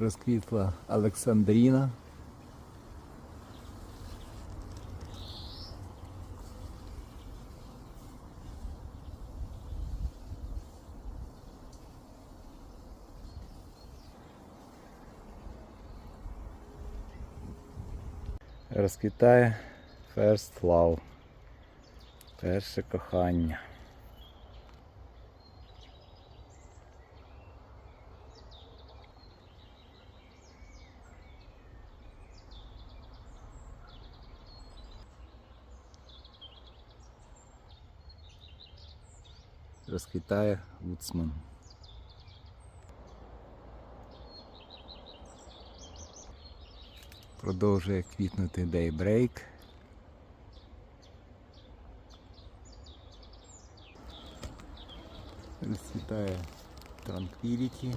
Розквітла Олександріна. Розквітає First Love. Перше кохання. Розквітає Вудсман. Продовжує квітнути дейбрейк. Розцвітає Tranquility.